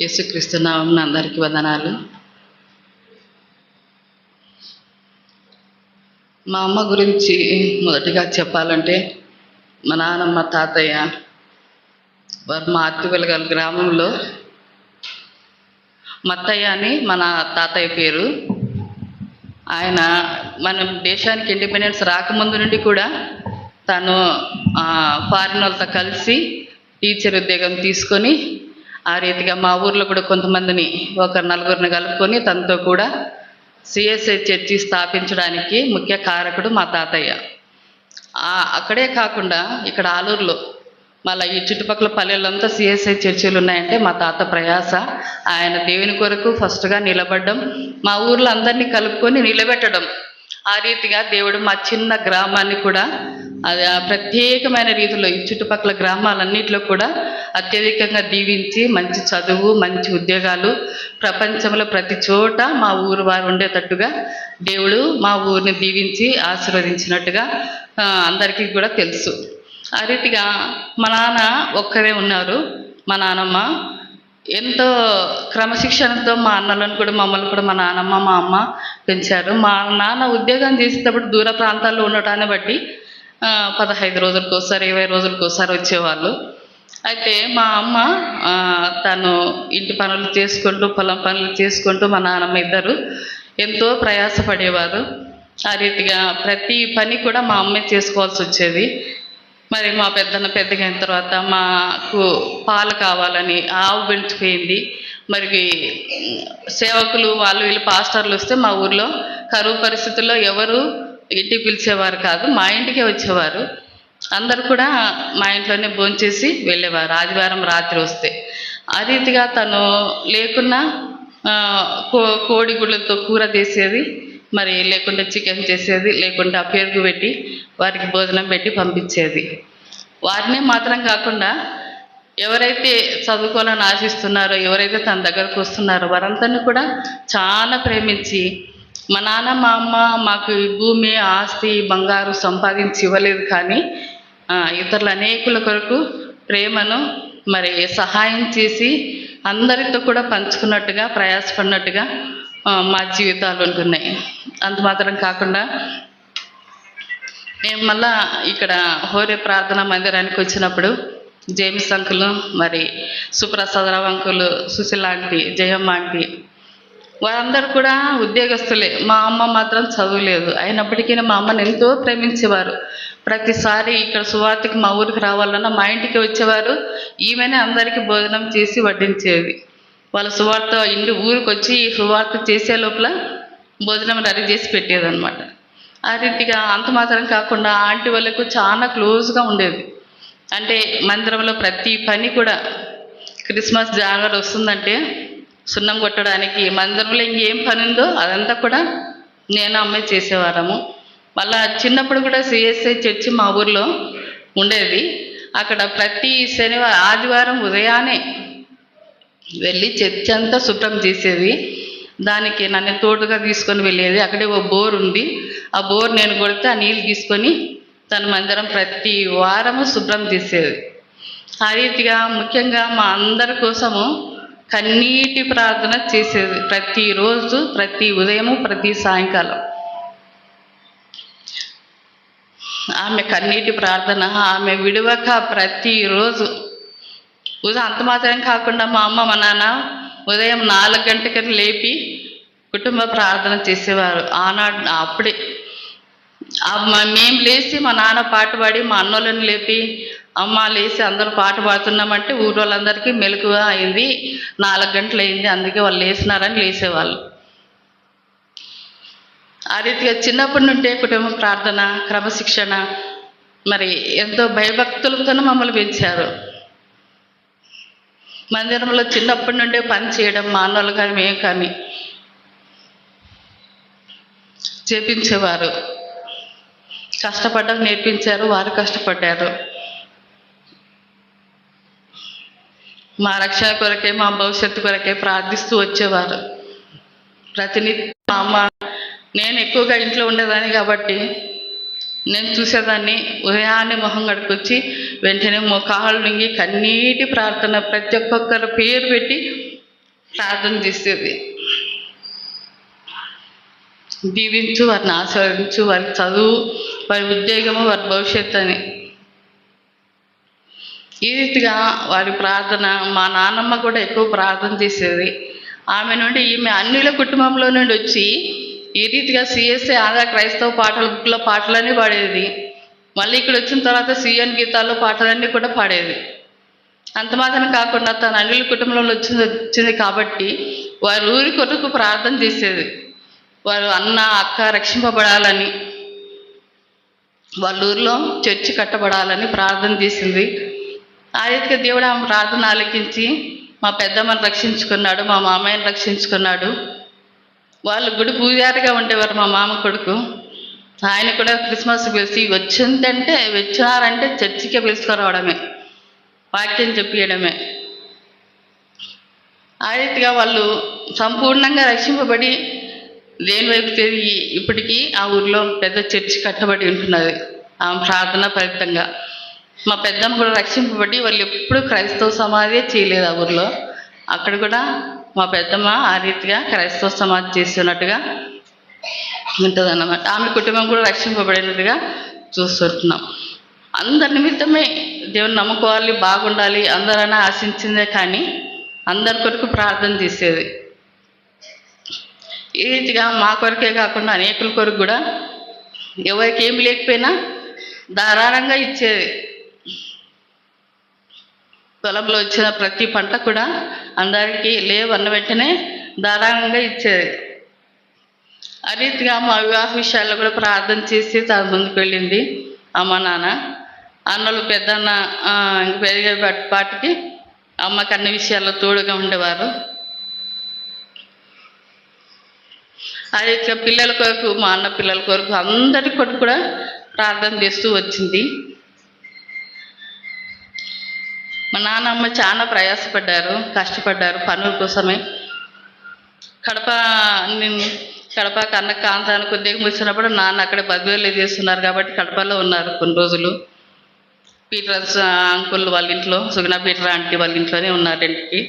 యేసుక్రీస్తు నామం అందరికీ వందనాలు. మా అమ్మ గురించి మొదటిగా చెప్పాలంటే మా నాన్నమ్మ తాతయ్య వారు మా అత్తివెలగల గ్రామంలో మత్తయ్య అని మన తాతయ్య పేరు. ఆయన మన దేశానికి ఇండిపెండెన్స్ రాకముందు నుండి కూడా తను ఆ, ఫారిన్ వాళ్ళతో కలిసి టీచర్ ఉద్యోగం తీసుకొని ఆ రీతిగా మా ఊర్లో కూడా కొంతమందిని ఒక నలుగురిని కలుపుకొని తనతో కూడా సిఎస్ఐ చర్చి స్థాపించడానికి ముఖ్య కారకుడు మా తాతయ్య. అక్కడే కాకుండా ఇక్కడ ఆలూరులో మళ్ళీ ఈ చుట్టుపక్కల పల్లెలంతా సిఎస్ఐ చర్చిలు ఉన్నాయంటే మా తాత ప్రయాస. ఆయన దేవుని కొరకు ఫస్ట్గా నిలబడడం మా ఊర్లో అందరినీ కలుపుకొని నిలబెట్టడం. ఆ రీతిగా దేవుడు మా చిన్న గ్రామాన్ని కూడా అది ఆ ప్రత్యేకమైన రీతిలో ఈ చుట్టుపక్కల గ్రామాలన్నింటిలో కూడా అత్యధికంగా దీవించి మంచి చదువు మంచి ఉద్యోగాలు ప్రపంచంలో ప్రతి చోట మా ఊరు వారు ఉండేటట్టుగా దేవుడు మా ఊరిని దీవించి ఆశీర్వదించినట్టుగా అందరికీ కూడా తెలుసు. ఆ రీతిగా మా నాన్న ఒక్కరే ఉన్నారు. మా నానమ్మ ఎంతో క్రమశిక్షణతో మా అన్నలను కూడా మమ్మల్ని కూడా మా నానమ్మ మా అమ్మ పెంచారు. మా నాన్న ఉద్యోగం చేసేటప్పుడు దూర ప్రాంతాల్లో ఉండటాన్ని బట్టి పదహైదు రోజులకు ఒకసారి ఇరవై రోజులకు ఒకసారి వచ్చేవాళ్ళు. అయితే మా అమ్మ తను ఇంటి పనులు చేసుకుంటూ పొలం పనులు చేసుకుంటూ మా నాన్నమ్మ ఇద్దరు ఎంతో ప్రయాసపడేవారు. ఆ రీతిగా ప్రతి పని కూడా మా అమ్మే చేసుకోవాల్సి వచ్చేది. మరి మా పెద్దన్న పెద్దగా అయిన తర్వాత మాకు పాలు కావాలని ఆవు పెంచిపోయింది. మరి సేవకులు వాళ్ళు వీళ్ళు పాస్టర్లు వస్తే మా ఊర్లో కరువు పరిస్థితుల్లో ఎవరు ఇంటికి పిలిచేవారు కాదు మా ఇంటికే వచ్చేవారు. అందరు కూడా మా ఇంట్లోనే భోంచేసి వెళ్ళేవారు ఆదివారం రాత్రి వస్తే. ఆ రీతిగా తను లేకున్నా కో కోడి గుళ్ళతో కూర చేసేది మరి లేకుంటే చికెన్ చేసేది లేకుంటే ఆ పెరుగు పెట్టి వారికి భోజనం పెట్టి పంపించేది. వారినే మాత్రం కాకుండా ఎవరైతే చదువుకోవాలని ఆశిస్తున్నారో ఎవరైతే తన దగ్గరకు వస్తున్నారో వారందరినీ కూడా చాలా ప్రేమించి మా నాన్న మా అమ్మ మాకు భూమి ఆస్తి బంగారు సంపాదించి ఇవ్వలేదు కానీ ఇతరుల అనేకుల కొరకు ప్రేమను మరి సహాయం చేసి అందరితో కూడా పంచుకున్నట్టుగా ప్రయాసపడినట్టుగా మా జీవితాలు ఉంటున్నాయి. అంత మాత్రం కాకుండా నేను మళ్ళా ఇక్కడ హోరే ప్రార్థనా మందిరానికి వచ్చినప్పుడు జేమ్స్ అంకులు మరి Suprasadarao uncle Sushila aunty Jayamma aunty వారందరూ కూడా ఉద్యోగస్తులే. మా అమ్మ మాత్రం చదువులేదు. అయినప్పటికీ మా అమ్మని ఎంతో ప్రేమించేవారు. ప్రతిసారి ఇక్కడ సువార్తకి మా ఊరికి రావాలన్నా మా ఇంటికి వచ్చేవారు. ఈమెనే అందరికీ భోజనం చేసి వడ్డించేది వాళ్ళ సువార్త ఇంటి ఊరికి వచ్చి సువార్త చేసే లోపల భోజనం రెడీ చేసి పెట్టేదన్నమాట. ఆ రీతిగా అంత మాత్రం కాకుండా ఆంటీ వాళ్ళకు చాలా క్లోజ్గా ఉండేది. అంటే మందిరంలో ప్రతి పని కూడా క్రిస్మస్ జాగ్రత్త వస్తుందంటే సున్నం కొట్టడానికి మందిరంలో ఇంకేం పని ఉందో అదంతా కూడా నేను అమ్మాయి చేసేవారము మళ్ళా చిన్నప్పుడు కూడా సిఎస్ఐ చర్చి మా ఊర్లో ఉండేది. అక్కడ ప్రతి శనివారం ఆదివారం ఉదయాన్నే వెళ్ళి చర్చి అంతా శుభ్రం చేసేది. దానికి నన్ను తోడుగా తీసుకొని వెళ్ళేది. అక్కడే ఓ బోర్ ఉంది. ఆ బోర్ నేను కొడితే ఆ నీళ్ళు తీసుకొని తన మందిరం ప్రతి వారము శుభ్రం చేసేది. ఆ రీతిగా ముఖ్యంగా మా అందరి కోసము కన్నీటి ప్రార్థన చేసేది ప్రతిరోజు ప్రతి ఉదయము ప్రతి సాయంకాలం. ఆమె కన్నీటి ప్రార్థన ఆమె విడవక ప్రతిరోజు ఉదయం అంత మాత్రం కాకుండా మా అమ్మ మా నాన్న ఉదయం నాలుగు గంటలకి లేపి కుటుంబ ప్రార్థన చేసేవారు. ఆనాడు అప్పుడే మేము లేచి మా నాన్న పాట పాడి మా అన్నోళ్ళని లేపి అమ్మ లేచి అందరూ పాట పాడుతున్నామంటే ఊరు వాళ్ళందరికీ మెలకువ అయింది. నాలుగు గంటలు అయింది అందుకే వాళ్ళు లేచినారని లేచేవాళ్ళు. ఆ రీతిగా చిన్నప్పటి నుండే కుటుంబ ప్రార్థన క్రమశిక్షణ మరి ఎంతో భయభక్తులతో మమ్మల్ని పెంచారు. మందిరంలో చిన్నప్పటి నుండే పని చేయడం మా అన్నోళ్ళు కానీ మేము కానీ చేపించేవారు. కష్టపడ్డం నేర్పించారు వారు కష్టపడ్డారు. మా రక్షణ కొరకే మా భవిష్యత్తు కొరకే ప్రార్థిస్తూ వచ్చేవారు. ప్రతినిత్యం మా అమ్మ నేను ఎక్కువగా ఇంట్లో ఉండేదాన్ని కాబట్టి నేను చూసేదాన్ని ఉదయాన్నే మొహం కడుకొచ్చి వెంటనే మోకాళ్ళు నుండి కన్నీటి ప్రార్థన ప్రతి ఒక్కొక్కరు పేరు పెట్టి ప్రార్థన చేసేది. దీవించు వారిని ఆశీర్వదించు వారి చదువు వారి ఉద్యోగము వారి భవిష్యత్తు అని. ఈ రీతిగా వారి ప్రార్థన మా నాన్నమ్మ కూడా ఎక్కువ ప్రార్థన చేసేది. ఆమె నుండి ఈమె అన్నిల కుటుంబంలో నుండి వచ్చి ఈ రీతిగా సిఎస్ఏ ఆంధ్ర క్రైస్తవ పాటల బుక్లో పాటలన్నీ పాడేది. మళ్ళీ ఇక్కడ వచ్చిన తర్వాత సిఎన్ గీతాల్లో పాటలన్నీ కూడా పాడేది. అంత మాత్రం కాకుండా తన అన్నిల కుటుంబంలో వచ్చింది వచ్చింది కాబట్టి వారి ఊరి కొరకు ప్రార్థన చేసేది. వారు అన్న అక్క రక్షింపబడాలని వాళ్ళ ఊర్లో చర్చి కట్టబడాలని ప్రార్థన చేసింది. ఆ రీతిగా దేవుడు ఆమె ప్రార్థన ఆలకించి మా పెద్దమ్మని రక్షించుకున్నాడు మా మామయ్యని రక్షించుకున్నాడు. వాళ్ళు గుడి పూజారిగా ఉండేవారు మా మామ కొడుకు. ఆయన కూడా క్రిస్మస్ పిలిచి వచ్చిందంటే వచ్చినారంటే చర్చికే పిలుచుకురావడమే వాక్యం చెప్పియడమే. ఆ రీతిగా వాళ్ళు సంపూర్ణంగా రక్షింపబడి దేని వైపు తిరిగి ఇప్పటికీ ఆ ఊర్లో పెద్ద చర్చి కట్టబడి ఉంటున్నది. ఆమె ప్రార్థన ఫలితంగా. మా పెద్దమ్మ కూడా రక్షింపబడి వాళ్ళు ఎప్పుడూ క్రైస్తవ సమాధే చేయలేదు ఆ ఊర్లో. అక్కడ కూడా మా పెద్దమ్మ ఆ రీతిగా క్రైస్తవ సమాధి చేస్తున్నట్టుగా ఉంటుంది అన్నమాట ఆమె కుటుంబం కూడా రక్షింపబడినట్టుగా చూస్తుంటున్నాం. అందరి నిమిత్తమే దేవుని నమ్ముకోవాలి బాగుండాలి అందరన్నా ఆశించిందే కానీ అందరి కొరకు ప్రార్థన చేసేది. ఈ రీతిగా మా కొరకే కాకుండా అనేకుల కొరకు కూడా ఎవరికి ఏం లేకపోయినా ధారాళంగా ఇచ్చేది. పొలంలో వచ్చిన ప్రతి పంట కూడా అందరికీ లేవన్న వెంటనే ధారాళంగా ఇచ్చేది. ఆ రీతిగా మా వివాహ విషయాల్లో కూడా ప్రార్థన చేసి తన ముందుకు వెళ్ళింది అమ్మ నాన్న. అన్నలు పెద్దన్న ఇంక పెరిగే పాటికి అమ్మకి అన్ని విషయాల్లో తోడుగా ఉండేవారు. అది పిల్లల కొరకు మా అన్న పిల్లల కొరకు అందరి కొరకు కూడా ప్రార్థన చేస్తూ వచ్చింది. మా నాన్నమ్మ చాలా ప్రయాసపడ్డారు కష్టపడ్డారు పనుల కోసమే. కడప నేను కడప కన్న కాంతానికి ఉద్యోగం వచ్చినప్పుడు నాన్న అక్కడ బద్వేలు చేస్తున్నారు కాబట్టి కడపలో ఉన్నారు కొన్ని రోజులు. పీటర్స్ అంకుల్ వాళ్ళ ఇంట్లో సుగుణ పీటర్ ఆంటీ వాళ్ళ ఇంట్లోనే ఉన్నారు ఇంటికి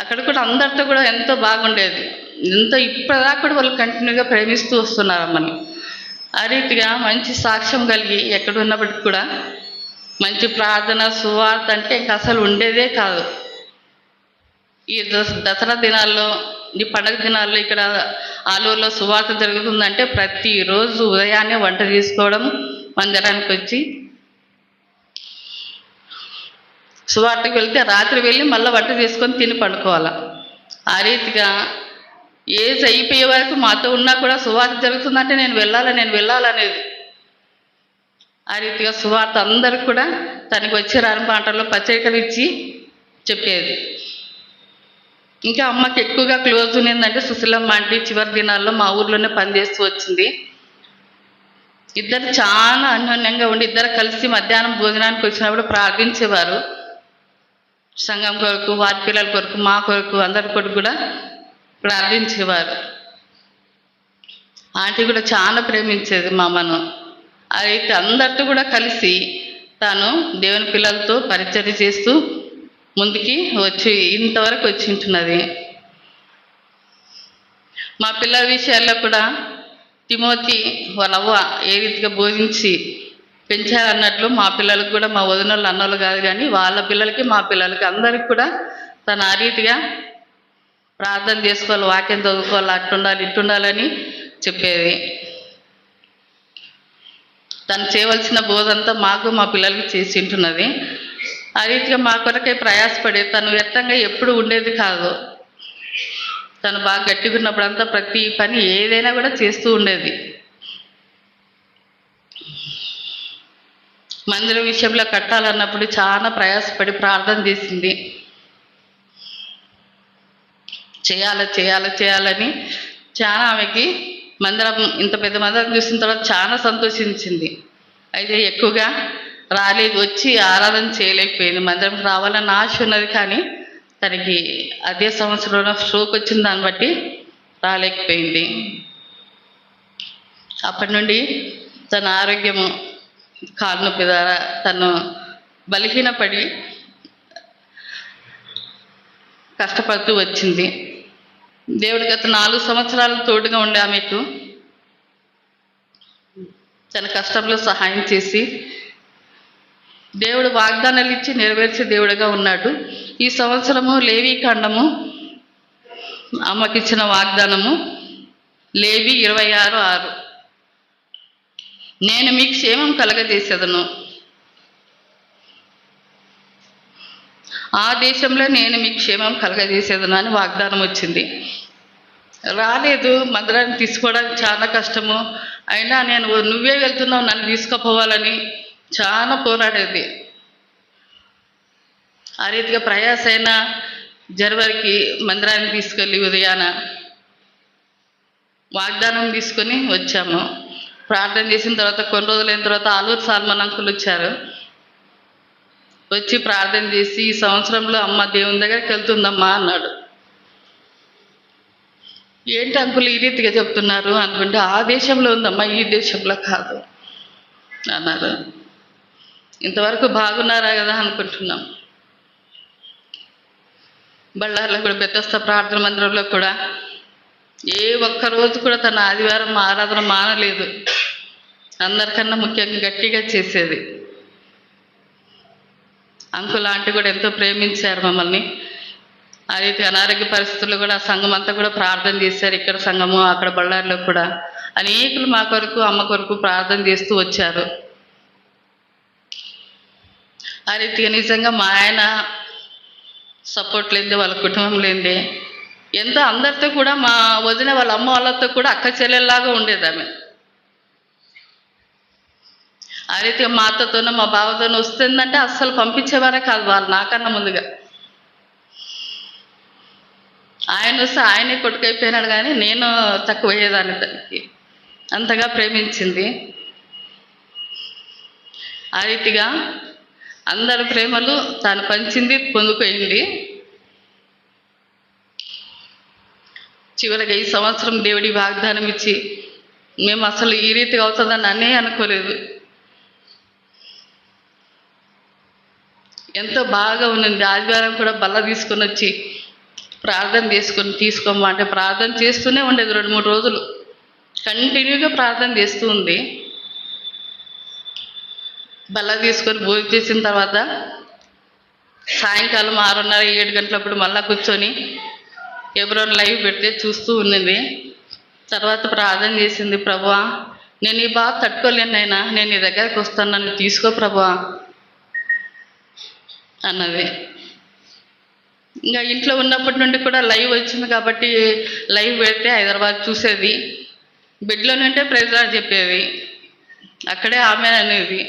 అక్కడ కూడా అందరితో కూడా ఎంతో బాగుండేది. ఎంతో ఇప్పటిదాకా కూడా వాళ్ళు కంటిన్యూగా ప్రేమిస్తూ వస్తున్నారు అమ్మని. ఆ రీతిగా మంచి సాక్ష్యం కలిగి ఎక్కడున్నప్పటికి కూడా మంచి ప్రార్థన సువార్త అంటే ఇంకా అసలు ఉండేదే కాదు. ఈ దసరా దినాల్లో ఈ పండగ దినాల్లో ఇక్కడ ఆలూరులో సువార్త జరుగుతుందంటే ప్రతిరోజు ఉదయాన్నే వంట చేసుకోవడం మందిరానికి వచ్చి సువార్తకు వెళ్తే రాత్రి వెళ్ళి మళ్ళీ వంట చేసుకొని తిని పడుకోవాలి. ఆ రీతిగా ఏజ్ అయిపోయే వరకు మాతో ఉన్నా కూడా సువార్త జరుగుతుందంటే నేను వెళ్ళాలి నేను వెళ్ళాలనేది. ఆ రీతిగా సువార్త అందరికి కూడా తనకు వచ్చే రాని పాటల్లో పత్రికలు ఇచ్చి చెప్పేది. ఇంకా అమ్మకి ఎక్కువగా క్లోజ్ ఉన్నిందంటే సుశీలమ్మ అంటే చివరి దినాల్లో మా ఊర్లోనే పనిచేస్తూ వచ్చింది. ఇద్దరు చాలా అన్యోన్యంగా ఉండి ఇద్దరు కలిసి మధ్యాహ్నం భోజనానికి వచ్చినప్పుడు ప్రార్థించేవారు. సంఘం కొరకు వారి పిల్లల కొరకు మా కొరకు అందరి కొరకు కూడా ప్రార్థించేవారు. ఆంటీ కూడా చాలా ప్రేమించేది మా అయితే అందరితో కూడా కలిసి తాను దేవుని పిల్లలతో పరిచర్య చేస్తూ ముందుకి వచ్చి ఇంతవరకు వచ్చి ఉంటున్నది. మా పిల్లల విషయాల్లో కూడా తిమోతి వాళ్ళవ్వ ఏ రీతిగా బోధించి పెంచారన్నట్లు మా పిల్లలకు కూడా మా వదినోళ్ళు అన్నోళ్ళు కాదు కానీ వాళ్ళ పిల్లలకి మా పిల్లలకి అందరికి కూడా తను ఆ రీతిగా ప్రార్థన చేసుకోవాలి వాక్యం చదువుకోవాలి అట్టుండాలి ఇట్టుండాలని చెప్పేది. తను చేయవలసిన బోధంతా మాకు మా పిల్లలకి చేసి ఉంటున్నది ఆ రీతిగా మా కొరకే ప్రయాసపడి తను వ్యర్థంగా ఎప్పుడు ఉండేది కాదు. తను బాగా గట్టిగా ఉన్నప్పుడంతా ప్రతి పని ఏదైనా కూడా చేస్తూ ఉండేది. మందిరం విషయంలో కట్టాలన్నప్పుడు చాలా ప్రయాసపడి ప్రార్థన చేసింది. చేయాలి చేయాలి చేయాలని చాలా ఆమెకి మందిరం ఇంత పెద్ద మందిరం చూసిన తర్వాత చాలా సంతోషించింది. అయితే ఎక్కువగా రాలేదు వచ్చి ఆరాధన చేయలేకపోయింది. మందిరం రావాలని ఆశ ఉన్నది కానీ తనకి అదే సంవత్సరంలో స్ట్రోక్ వచ్చిన దాన్ని బట్టి రాలేకపోయింది. అప్పటి నుండి తన ఆరోగ్యము కాలు నొప్పి ద్వారా తను బలహీనపడి కష్టపడుతూ వచ్చింది. దేవుడు గత నాలుగు సంవత్సరాలు తోడుగా ఉండే ఆమెకు తన కష్టంలో సహాయం చేసి దేవుడు వాగ్దానాలు ఇచ్చి నెరవేర్చే దేవుడుగా ఉన్నాడు. ఈ సంవత్సరము లేవి ఖండము అమ్మకిచ్చిన వాగ్దానము లేవి ఇరవై ఆరు ఆరు. నేను మీ క్షేమం కలగజేసేదను. ఆ దేశంలో నేను మీ క్షేమం కలగజేసేదను అని వాగ్దానం వచ్చింది రాలేదు మందిరాన్ని తీసుకోవడానికి చాలా కష్టము. అయినా నేను నువ్వే వెళ్తున్నావు నన్ను తీసుకుపోవాలని చాలా పోరాడేది. ఆ రీతిగా ప్రయాస అయిన జనవరికి మందిరాన్ని తీసుకెళ్ళి ఉదయాన వాగ్దానం తీసుకొని వచ్చాము. ప్రార్థన చేసిన తర్వాత కొన్ని రోజులైన తర్వాత ఆలూరు సాల్మన్ అంకులు వచ్చారు. వచ్చి ప్రార్థన చేసి ఈ సంవత్సరంలో అమ్మ దేవుని దగ్గరికి వెళ్తుందమ్మా అన్నాడు. ఏంటి అంకుల్ ఈ రీతిగా చెప్తున్నారు అనుకుంటే ఆ దేశంలో ఉందమ్మా ఈ దేశంలో కాదు అన్నారు. ఇంతవరకు బాగున్నారా కదా అనుకుంటున్నాం. బళ్ళార్లో కూడా పెద్దస్థ ప్రార్థన మందిరంలో కూడా ఏ ఒక్క రోజు కూడా తన ఆదివారం ఆరాధన మానలేదు. అందరికన్నా ముఖ్యంగా గట్టిగా చేసేది. అంకుల్ ఆంటీ కూడా ఎంతో ప్రేమించారు మమ్మల్ని. ఆ రీతి అనారోగ్య పరిస్థితుల్లో కూడా సంఘం అంతా కూడా ప్రార్థన చేశారు ఇక్కడ సంఘము అక్కడ బళ్ళారిలో కూడా. అనేకులు మా కొరకు అమ్మ కొరకు ప్రార్థన చేస్తూ వచ్చారు. ఆ రీతిగా నిజంగా మా ఆయన సపోర్ట్ లేదే వాళ్ళ కుటుంబం లేదే ఎంతో అందరితో కూడా మా వదిన వాళ్ళ అమ్మ వాళ్ళతో కూడా అక్క చెల్లెల్లాగా ఉండేది ఆమె. ఆ రీతిగా మా అత్తతోనో మా బావతోనో వస్తుందంటే అస్సలు పంపించేవారే కాదు వాళ్ళు నాకన్నా ముందుగా. ఆయన వస్తే ఆయనే కొట్టుకైపోయినాడు కానీ నేను తక్కువ అయ్యేదాన్ని దానికి అంతగా ప్రేమించింది. ఆ రీతిగా అందరి ప్రేమలు తాను పంచింది పొందుకోయింది. చివరిగా ఈ సంవత్సరం దేవుడి వాగ్దానం ఇచ్చి మేము అసలు ఈ రీతిగా అవుతుందని అనే అనుకోలేదు. ఎంతో బాగా ఉన్నది ఆదివారం కూడా బల్ల తీసుకొని వచ్చి ప్రార్థన చేసుకొని తీసుకోమ్మా అంటే ప్రార్థన చేస్తూనే ఉండేది రెండు మూడు రోజులు. కంటిన్యూగా ప్రార్థన చేస్తూ ఉంది. బల్ల తీసుకొని భోజనం చేసిన తర్వాత సాయంకాలం ఆరున్నర ఏడు గంటలప్పుడు మళ్ళీ కూర్చొని ఎవరైనా లైవ్ పెడితే చూస్తూ ఉన్నది. తర్వాత ప్రార్థన చేసింది ప్రభా నేను ఈ బాధ తట్టుకోలేనైనా నేను నీ దగ్గరికి వస్తాను నన్ను తీసుకో ప్రభా అన్నది. ఇంకా ఇంట్లో ఉన్నప్పటి నుండి కూడా లైవ్ వచ్చింది కాబట్టి లైవ్ పెడితే హైదరాబాద్ చూసేది. బెడ్లో నుంటే ప్రైజ్లా చెప్పేది. అక్కడే ఆమె అనేది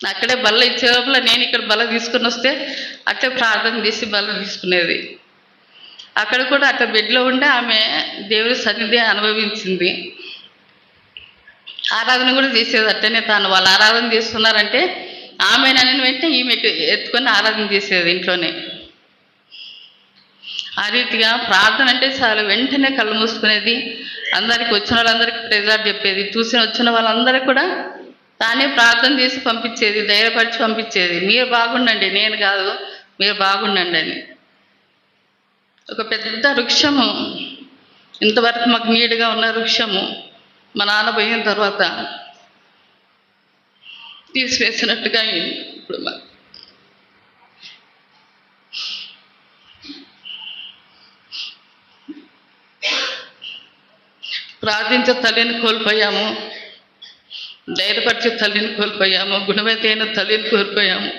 అక్కడే బల్ల ఇచ్చే లోపల నేను ఇక్కడ బల్ల తీసుకుని వస్తే అట్లే ప్రార్థన చేసి బల్ల తీసుకునేది. అక్కడ కూడా అట్లా బెడ్లో ఉండే ఆమె దేవుడి సన్నిధి అనుభవించింది. ఆరాధన కూడా చేసేది అట్టనే తాను. వాళ్ళు ఆరాధన చేస్తున్నారంటే ఆమె నన్ను వెంటనే ఈమె ఎత్తుకొని ఆరాధన చేసేది ఇంట్లోనే. ఆ రీతిగా ప్రార్థన అంటే చాలా వెంటనే కళ్ళు మూసుకునేది. అందరికి వచ్చిన వాళ్ళందరికీ ప్రెజార్ట్ చెప్పేది. చూసిన వచ్చిన వాళ్ళందరికీ కూడా తానే ప్రార్థన చేసి పంపించేది ధైర్యపరిచి పంపించేది. మీరు బాగుండండి నేను కాదు మీరు బాగుండండి అని. ఒక పెద్ద వృక్షము ఇంతవరకు మాకు నీడుగా ఉన్న వృక్షము మా నాన్న పోయిన తర్వాత తీసివేసినట్టుగా ఇప్పుడు మా ప్రార్థించే తల్లిని కోల్పోయాము. ధైర్యపరిచే తల్లిని కోల్పోయాము. గుణవతి తల్లిని కోల్పోయాము.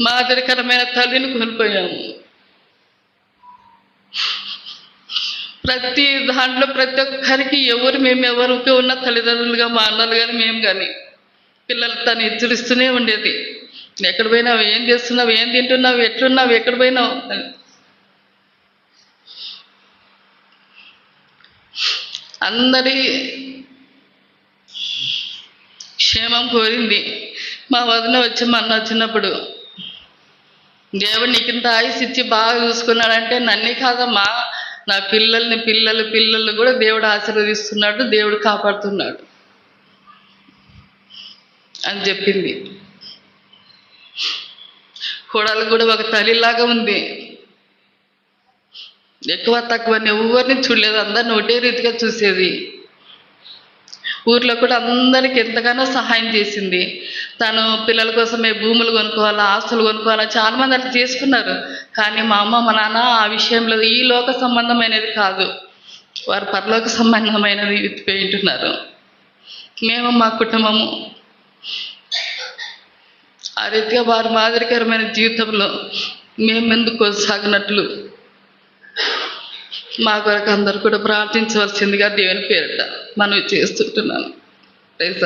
మాదిరికరమైన తల్లిని కోల్పోయాము. ప్రతి దాంట్లో ప్రతి ఒక్కరికి ఎవరు మేము ఎవరికి ఉన్న తల్లిదండ్రులుగా మా అన్నలు కానీ మేము కానీ పిల్లలు తను హెచ్చరిస్తూనే ఉండేది. ఎక్కడ పోయినావు? ఏం చేస్తున్నావు? ఏం తింటున్నావు? ఎట్లున్నావు? ఎక్కడ పోయినావు అని అందరి క్షేమం కోరింది. మా వదిన వచ్చి మొన్న వచ్చినప్పుడు దేవుడు నీకు ఇంత ఆయుస్ ఇచ్చి బాగా చూసుకున్నాడంటే నన్నే కాదమ్మా. నా పిల్లల్ని పిల్లలు పిల్లలు కూడా దేవుడు ఆశీర్వదిస్తున్నాడు దేవుడు కాపాడుతున్నాడు. అని చెప్పింది. కోడలు కూడా ఒక తల్లిలాగా ఉంది. ఎక్కువ తక్కువ ఎవరిని చూడలేదు. అందరిని ఒకటే రీతిగా చూసేది. ఊర్లో కూడా అందరికి ఎంతగానో సహాయం చేసింది. తను పిల్లల కోసమే భూములు కొనుక్కోవాలా ఆస్తులు కొనుక్కోవాలా చాలామంది అట్లా చేసుకున్నారు. కానీ మా అమ్మ మా నాన్న ఆ విషయంలో ఈ లోక సంబంధమైనది కాదు. వారు పరలోక సంబంధమైనది పెయింటున్నారు మేము మా కుటుంబము ఆ రీతిగా వారి మాదిరికరమైన జీవితంలో మేము ఎందుకు కొనసాగినట్లు మా కొరకు అందరు కూడా ప్రార్థించవలసిందిగా దేవుని పేరిట మనవి చేస్తుంటున్నాను. ప్రైజ్